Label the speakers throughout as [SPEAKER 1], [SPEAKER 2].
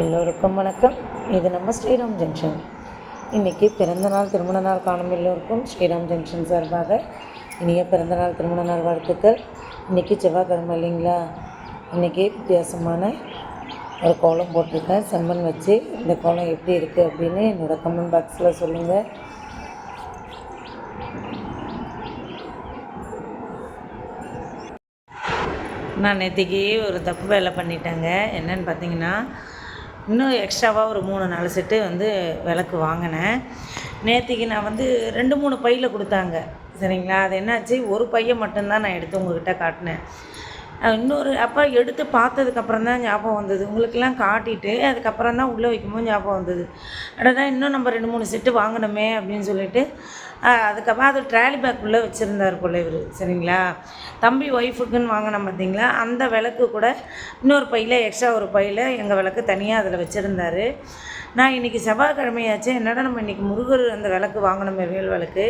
[SPEAKER 1] எல்லோருக்கும் வணக்கம். இது நம்ம ஸ்ரீராம் ஜங்ஷன். இன்றைக்கி பிறந்தநாள் திருமண நாள் காணும் எல்லோருக்கும் ஸ்ரீராம் ஜங்ஷன் சார்பாக இனிய பிறந்தநாள் திருமண நாள் வாழ்த்துக்கள். இன்றைக்கி செவ்வாய்க்கிழமை இல்லைங்களா? இன்றைக்கி வித்தியாசமான ஒரு கோலம் போட்டிருக்கேன். செம்மண் வச்சு இந்த கோலம் எப்படி இருக்குது அப்படின்னு என்னோடய கமெண்ட் பாக்ஸில் சொல்லுங்கள் நான் நேற்றுக்கு ஒரு தப்பு வேலை பண்ணிட்டேங்க. என்னன்னு பார்த்தீங்கன்னா இன்னும் எக்ஸ்ட்ராவாக ஒரு மூணு நாலு செட்டு வந்து விளக்கு வாங்கினேன். நேற்றுக்கு நான் வந்து ரெண்டு மூணு பையில் கொடுத்தாங்க. சரிங்களா? அது என்னாச்சு? ஒரு பையை மட்டும்தான் நான் எடுத்து உங்கள்கிட்ட காட்டினேன். இன்னொரு அப்போ எடுத்து பார்த்ததுக்கப்புறம் தான் ஞாபகம் வந்தது. உங்களுக்கெல்லாம் காட்டிட்டு அதுக்கப்புறம் தான் உள்ளே வைக்கும்போது ஞாபகம் வந்தது. அடடா இன்னும் நம்ம ரெண்டு மூணு செட்டு வாங்கணுமே அப்படின்னு சொல்லிட்டு அதுக்கப்புறம் அது ட்ராலி பேக்குள்ளே வச்சுருந்தார் போல இவர் சரிங்களா? தம்பி ஒய்ஃபுக்குன்னு வாங்கினோம் பார்த்தீங்களா அந்த விளக்கு கூட இன்னொரு பையில் எக்ஸ்ட்ரா ஒரு பையில் எங்கள் விளக்கு தனியாக அதில் வச்சுருந்தாரு. நான் இன்றைக்கி செவ்வாய்க்கிழமையாச்சு என்னடா நம்ம இன்றைக்கி முருகர் அந்த விளக்கு வாங்கினோமே வேல் விளக்கு?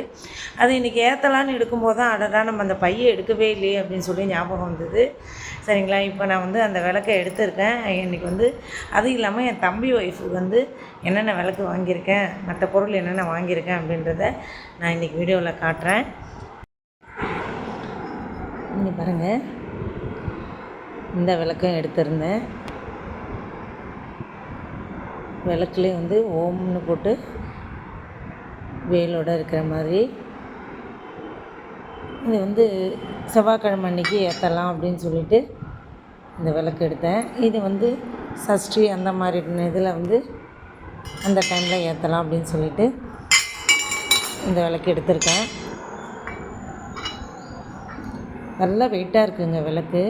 [SPEAKER 1] அது இன்றைக்கி ஏற்றலான்னு எடுக்கும்போது தான் அடடா நம்ம அந்த பையை எடுக்கவே இல்லையே அப்படின்னு சொல்லி ஞாபகம் வந்தது. சரிங்களா? இப்போ நான் வந்து அந்த விளக்கை எடுத்திருக்கேன். இன்றைக்கி வந்து அதுவும் இல்லாமல் என் தம்பி ஒய்ஃபுக்கு வந்து என்னென்ன விளக்கு வாங்கியிருக்கேன் மற்ற பொருள் என்னென்ன வாங்கியிருக்கேன் அப்படின்றத நான் இன்றைக்கி வீடியோவில் காட்டுறேன். இங்கே பாருங்கள் இந்த விளக்கும் எடுத்திருந்தேன். விளக்குலேயே வந்து ஓம்னு போட்டு வேலோட இருக்கிற மாதிரி இது வந்து செவ்வாய்க்கிழமை அன்னைக்கு ஏற்றலாம் அப்படின்னு சொல்லிட்டு இந்த விளக்கு எடுத்தேன். இது வந்து சஷ்டி அந்த மாதிரி இதில் வந்து அந்த டைமில் ஏற்றலாம் அப்படின்னு சொல்லிட்டு இந்த விளக்கு எடுத்திருக்கேன். நல்லா வெயிட்டாக இருக்குங்க விளக்கு.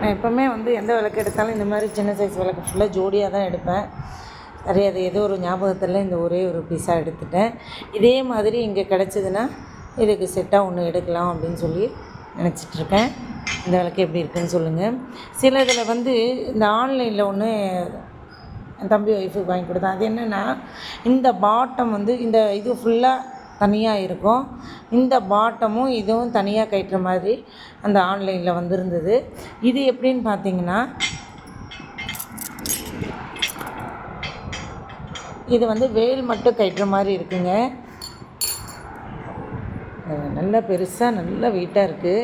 [SPEAKER 1] நான் எப்போவுமே வந்து எந்த விளக்கு எடுத்தாலும் இந்த மாதிரி சின்ன சைஸ் விளக்கு ஃபுல்லாக ஜோடியாக தான் எடுப்பேன். சரி அது ஏதோ ஒரு ஞாபகத்தில் இந்த ஒரே ஒரு பீஸாக எடுத்துட்டேன். இதே மாதிரி இங்கே கிடச்சிதுன்னா இதுக்கு செட்டாக ஒன்று எடுக்கலாம் அப்படின்னு சொல்லி நினச்சிட்ருக்கேன். இந்த விளக்கு எப்படி இருக்குன்னு சொல்லுங்கள் சில இதில் வந்து இந்த ஆன்லைனில் ஒன்று என் தம்பி ஒய்ஃபுக்கு வாங்கி கொடுத்தேன். அது என்னென்னா இந்த பாட்டம் வந்து இந்த இது ஃபுல்லாக தனியாக இருக்கும். இந்த பாட்டமும் இதுவும் தனியாக கட்டுற மாதிரி அந்த ஆன்லைனில் வந்திருந்தது. இது எப்படின்னு பார்த்தீங்கன்னா இது வந்து வேல் மட்டும் கட்டுற மாதிரி இருக்குங்க. நல்லா பெருசாக நல்லா வெயிட்டாக இருக்குது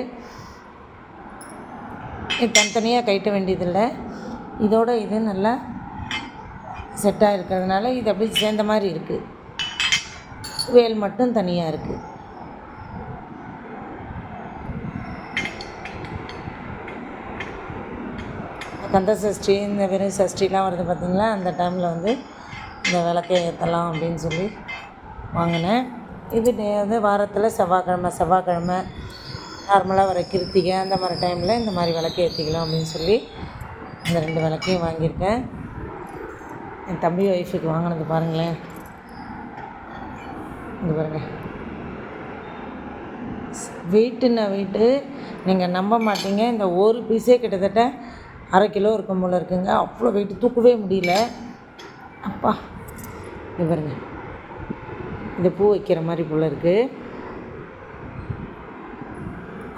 [SPEAKER 1] இது தனித்தனியாக கட்ட வேண்டியதில்லை. இதோட இது நல்லா செட்டாக இருக்கிறதுனால இது அப்படியே சேர்ந்த மாதிரி இருக்குது வேல் மட்டும் தனியாக இருக்குது கந்த சஷ்டி இந்த வெறும் சஷ்டிலாம் வருது பார்த்திங்களா அந்த டைமில் வந்து இந்த விளக்கை ஏற்றலாம் அப்படின்னு சொல்லி வாங்கினேன். இது வந்து வாரத்தில் செவ்வாய்க்கிழமை செவ்வாய்க்கிழமை நார்மலாக வர கிருத்திகை அந்த மாதிரி டைமில் இந்த மாதிரி விளக்கு ஏற்றிக்கலாம் அப்படின்னு சொல்லி இந்த ரெண்டு விளக்கையும் வாங்கியிருக்கேன். என் தம்பி ஒய்ஃபுக்கு வாங்கினது பாருங்களேன். இது பாருங்கள் வெயிட்டுன்னா வெயிட்டு நீங்கள் நம்ப மாட்டீங்க. இந்த ஒரு பீஸே கிட்டத்தட்ட அரை கிலோ இருக்கும் போல் இருக்குங்க. அவ்வளோ வெயிட்டு தூக்கவே முடியல. அப்பா. இங்க பாருங்க. இந்த பூ வைக்கிற மாதிரி போல் இருக்குது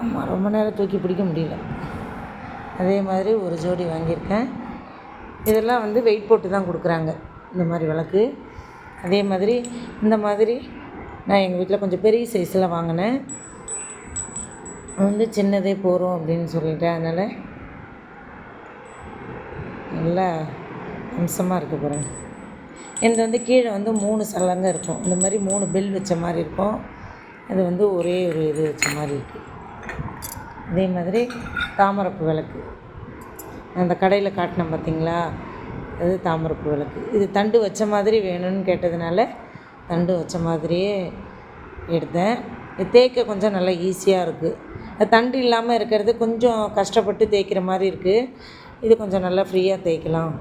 [SPEAKER 1] ஆமாம் ரொம்ப நேரம் தூக்கி பிடிக்க முடியல. அதே மாதிரி ஒரு ஜோடி வாங்கியிருக்கேன். இதெல்லாம் வந்து வெயிட் போட்டு தான் கொடுக்குறாங்க இந்த மாதிரி விளக்கு. அதே மாதிரி இந்த மாதிரி நான் எங்கள் வீட்டில் கொஞ்சம் பெரிய சைஸில் வாங்கினேன். வந்து சின்னதே போகிறோம் அப்படின்னு சொல்லிட்டு அதனால் நல்லா அம்சமாக இருக்குது பாருங்கள் இது வந்து கீழே வந்து மூணு சலங்க இருக்கும். இந்த மாதிரி மூணு பெல் வச்ச மாதிரி இருக்கும். இது வந்து ஒரே ஒரு இது வச்ச மாதிரி இருக்குது அதே மாதிரி தாமரப்பு விளக்கு. அந்த கடையில் காட்டினேன் பார்த்தீங்களா அது தாமரப்பு விளக்கு. இது தண்டு வச்ச மாதிரி வேணும்னு கேட்டதுனால தண்டு வச்ச மாதிரியே எடுத்தேன். இது தேய்க்க கொஞ்சம் நல்லா ஈஸியாக இருக்குது அது தண்டு இல்லாமல் இருக்கிறது கொஞ்சம் கஷ்டப்பட்டு தேய்க்கிற மாதிரி இருக்குது இது கொஞ்சம் நல்லா ஃப்ரீயாக தேய்க்கலாம்.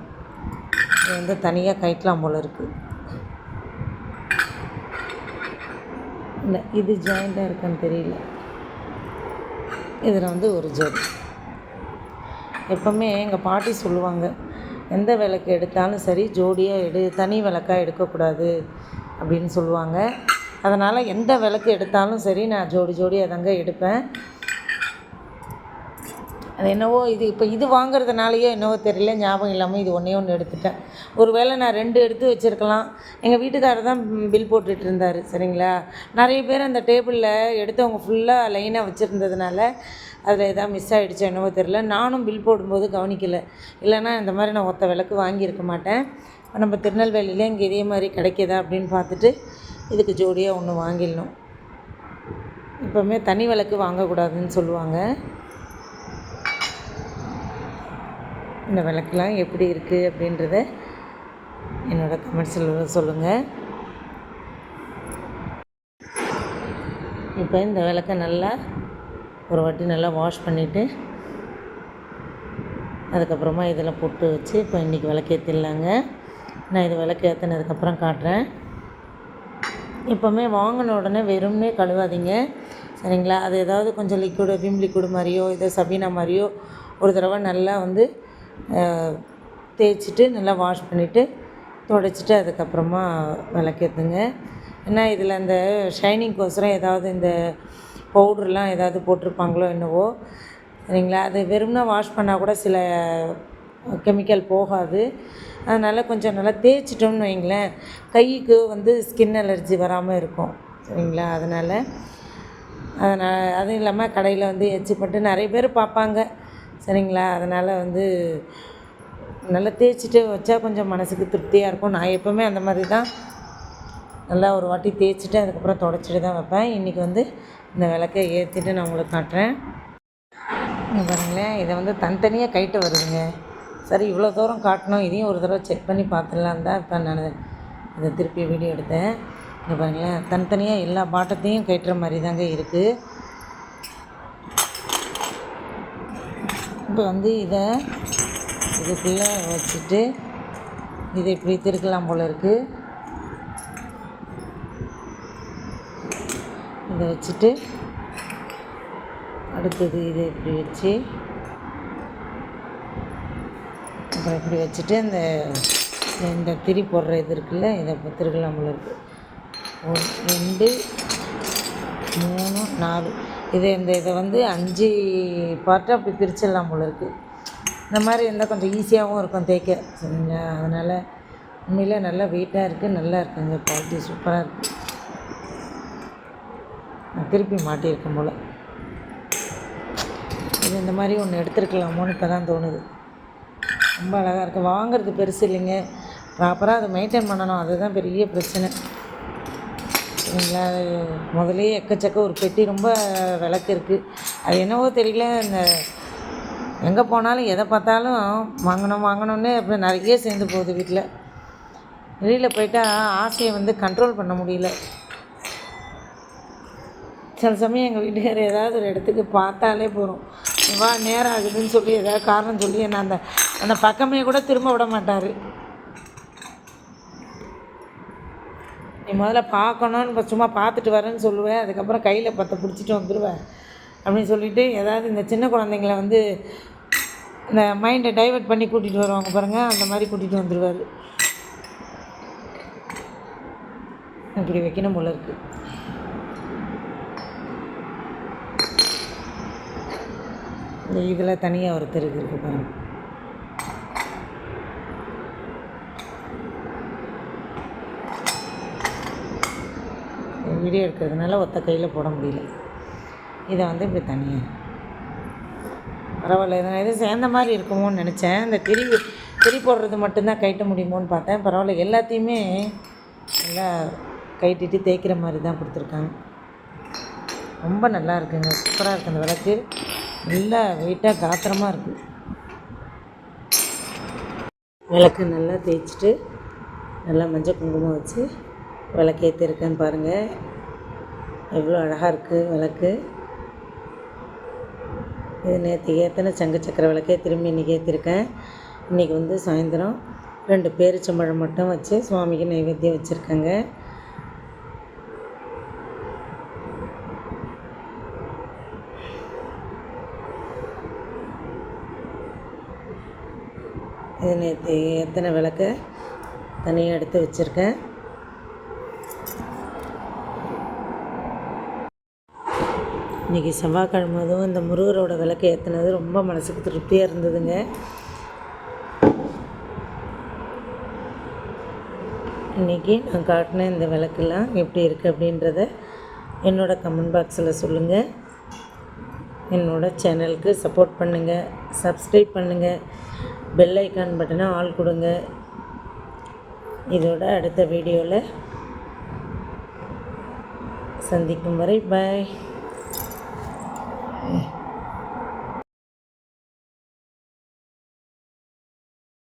[SPEAKER 1] இது வந்து தனியாக கைக்கலாம் போல் இருக்குது இல்லை இது ஜாயிண்ட்டாக இருக்கான்னு தெரியல. இதில் வந்து ஒரு ஜோடி எப்போவுமே எங்கள் பாட்டி சொல்லுவாங்க எந்த விளக்கு எடுத்தாலும் சரி ஜோடியாக எடு தனி விளக்காக எடுக்கக்கூடாது அப்படின்னு சொல்லுவாங்க. அதனால் எந்த விளக்கு எடுத்தாலும் சரி நான் ஜோடி ஜோடியாக தாங்க எடுப்பேன். அது என்னவோ இது இப்போ இது வாங்குறதுனாலயோ என்னவோ தெரியல ஞாபகம் இல்லாமல் இது ஒன்றே ஒன்று எடுத்துட்டேன். ஒரு வேளை நான் ரெண்டு எடுத்து வச்சுருக்கலாம். எங்கள் வீட்டுக்காரர் தான் பில் போட்டுட்டு இருந்தார் சரிங்களா? நிறைய பேர் அந்த டேபிளில் எடுத்தவங்க ஃபுல்லாக லைனாக வச்சுருந்ததுனால அதில் எதாவது மிஸ் ஆகிடுச்சோ என்னவோ தெரில நானும் பில் போடும்போது கவனிக்கலை. இல்லைன்னா இந்த மாதிரி நான் ஒத்த விளக்கு வாங்கியிருக்க மாட்டேன். நம்ம திருநெல்வேலியில் இங்கே இதே மாதிரி கிடைக்கிதா அப்படின்னு பார்த்துட்டு இதுக்கு ஜோடியாக ஒன்று வாங்கிடணும். எப்போவுமே தனி விளக்கு வாங்கக்கூடாதுன்னு சொல்லுவாங்க. இந்த விளக்குலாம் எப்படி இருக்குது அப்படின்றத என்னோடய கமெண்ட்ஸில் சொல்லுங்கள் இப்போ இந்த விளக்கை நல்லா ஒரு வாட்டி நல்லா வாஷ் பண்ணிவிட்டு அதுக்கப்புறமா இதெல்லாம் பொட்டு வச்சு இப்போ இன்றைக்கி விளக்கேற்றிடலாங்க நான் இது விளக்கு ஏற்றினதுக்கப்புறம் காட்டுறேன். எப்போவுமே வாங்கின உடனே வெறும்னே கழுவாதீங்க. சரிங்களா? அது ஏதாவது கொஞ்சம் லிக்விடு விம் லிக்விடு மாதிரியோ இதை சபீனா மாதிரியோ ஒரு தடவை நல்லா வந்து தேய்ச்சிட்டு நல்லா வாஷ் பண்ணிவிட்டு துடைச்சிட்டு அதுக்கப்புறமா விளக்கேற்றுங்க ஏன்னா இதில் அந்த ஷைனிங்க்கோசரம் ஏதாவது இந்த பவுட்ருலாம் ஏதாவது போட்டிருப்பாங்களோ என்னவோ சரிங்களா? அது வெறும்னா வாஷ் பண்ணால் கூட சில கெமிக்கல் போகாது. அதனால் கொஞ்சம் நல்லா தேய்ச்சிட்டோம்னு வைங்களேன். கைக்கு வந்து ஸ்கின் அலர்ஜி வராமல் இருக்கும் சரிங்களா? அதனால் அதனால் அதுவும் இல்லாமல் கடையில் வந்து எச்சு போட்டு நிறைய பேர் பார்ப்பாங்க சரிங்களா? அதனால் வந்து நல்லா தேய்ச்சிட்டு வச்சா கொஞ்சம் மனதுக்கு திருப்தியாக இருக்கும். நான் எப்போவுமே அந்த மாதிரி தான் நல்லா ஒரு வாட்டி தேய்ச்சிட்டு அதுக்கப்புறம் தொடச்சிட்டு தான் வைப்பேன். இன்றைக்கி வந்து இந்த விளக்கை ஏற்றிட்டு நான் உங்களுக்கு காட்டுறேன். பாருங்களேன் இதை வந்து தனித்தனியாக கைட்டு வருதுங்க. சரி இவ்வளோ தூரம் காட்டணும். இதையும் ஒரு தடவை செக் பண்ணி பார்த்துடலாம் தான் இப்போ நான் இதை திருப்பி வீடியோ எடுத்தேன். இங்கே பாருங்களேன் தனித்தனியாக எல்லா பாட்டத்தையும் கட்டுற மாதிரி தாங்க இருக்குது இப்போ வந்து இதை இதுக்குள்ளே வச்சுட்டு இதை இப்படி திருக்கலாம் போல் இருக்குது இதை வச்சுட்டு அடுத்தது இதை இப்படி வச்சு அப்புறம் இப்படி வச்சுட்டு இந்த இந்த திரி போடுற இது இருக்குல்ல இதை இப்போ திருக்கலாம் போல் இருக்குது ஒன்று ரெண்டு மூணு நாலு. இதை இந்த இதை வந்து அஞ்சு பார்ட்டாக அப்படி பிரிச்சிடலாம் போல் இருக்குது இந்த மாதிரி இருந்தால் கொஞ்சம் ஈஸியாகவும் இருக்கும் தேய்க்க சரிங்களா? அதனால் உண்மையில் நல்லா வெயிட்டாக இருக்குது நல்லா இருக்குங்க. குவாலிட்டி சூப்பராக இருக்குது நான் திருப்பி மாட்டியிருக்கேன் போல். இது இந்த மாதிரி ஒன்று எடுத்துருக்கலாமோன்னு இப்போ தான் தோணுது. ரொம்ப அழகாக இருக்குது வாங்குறது பெருசு இல்லைங்க. ப்ராப்பராக அதை மெயின்டைன் பண்ணணும். அதுதான் பெரிய பிரச்சனை. சரிங்களா? முதலே எக்கச்சக்க ஒரு பெட்டி ரொம்ப விளக்கு இருக்குது அது என்னவோ தெரியல. இந்த எங்கே போனாலும் எதை பார்த்தாலும் வாங்கணும் வாங்கணும்னு அப்படி நிறைய சேர்ந்து போகுது வீட்டில் வெளியில் போயிட்டால் ஆசையை வந்து கண்ட்ரோல் பண்ண முடியல. சில சமயம் எங்கள் வீட்டுக்கார் ஏதாவது ஒரு இடத்துக்கு பார்த்தாலே போகிறோம் வா நேரம் ஆகுதுன்னு சொல்லி ஏதாவது காரணம் சொல்லி என்ன அந்த அந்த பக்கமே கூட திரும்ப விட மாட்டார். நீ முதல்ல பார்க்கணும்னு இப்போ சும்மா பார்த்துட்டு வரேன்னு சொல்லுவேன். அதுக்கப்புறம் கையில் பற்ற பிடிச்சிட்டு வந்துடுவேன் அப்படின்னு சொல்லிவிட்டு ஏதாவது இந்த சின்ன குழந்தைங்கள வந்து இந்த மைண்டை டைவெர்ட் பண்ணி கூட்டிகிட்டு வருவாங்க பாருங்கள் அந்த மாதிரி கூட்டிகிட்டு வந்துடுவார் இப்படி வைக்கணும் போல இருக்குது இந்த இதில் தனியாக ஒரு தெருக்கு இருக்குது பாருங்கள் வீடியோ எடுக்கிறதுனால ஒத்த கையில் போட முடியல. இதை வந்து இப்படி தனியாக பரவாயில்ல. இதை எதுவும் சேர்ந்த மாதிரி இருக்குமோன்னு நினச்சேன். இந்த திரி திரி போடுறது மட்டும்தான் கைட்ட முடியுமோன்னு பார்த்தேன். பரவாயில்ல எல்லாத்தையுமே நல்லா கைட்டிட்டு தேய்க்கிற மாதிரி தான் கொடுத்துருக்காங்க. ரொம்ப நல்லா இருக்குங்க. சூப்பராக இருக்குது அந்த விளக்கு. நல்லா வெயிட்டாக காத்திரமாக இருக்குது விளக்கு நல்லா தேய்ச்சிட்டு நல்லா மஞ்சள் குங்குமம் வச்சு விளக்கேற்றிருக்கேன்னு பாருங்கள் எவ்வளோ அழகாக இருக்குது விளக்கு. இது நேற்று ஏற்றின சங்கு சக்கர விளக்கே திரும்பி இன்றைக்கி ஏற்றிருக்கேன் இன்றைக்கி வந்து சாயந்தரம் ரெண்டு பேரிச்சம்பழம் மட்டும் வச்சு சுவாமிக்கு நைவேத்தியம் வச்சுருக்கேங்க. இது நேற்று எத்தனை விளக்க தனியாக எடுத்து வச்சுருக்கேன். இன்றைக்கி செவ்வாய்க்கிழமை அதுவும் இந்த முருகரோட விளக்கு ஏற்றுனது ரொம்ப மனசுக்கு திருப்தியாக இருந்ததுங்க. இன்றைக்கி நான் காட்டின இந்த விளக்கெல்லாம் எப்படி இருக்குது அப்படின்றத என்னோடய கமெண்ட் பாக்ஸில் சொல்லுங்கள் என்னோடய சேனலுக்கு சப்போர்ட் பண்ணுங்கள் சப்ஸ்கிரைப் பண்ணுங்கள் பெல் ஐக்கான் பட்டனை ஆல் கொடுங்க. இதோட அடுத்த வீடியோவில் சந்திக்கும் வரை பாய்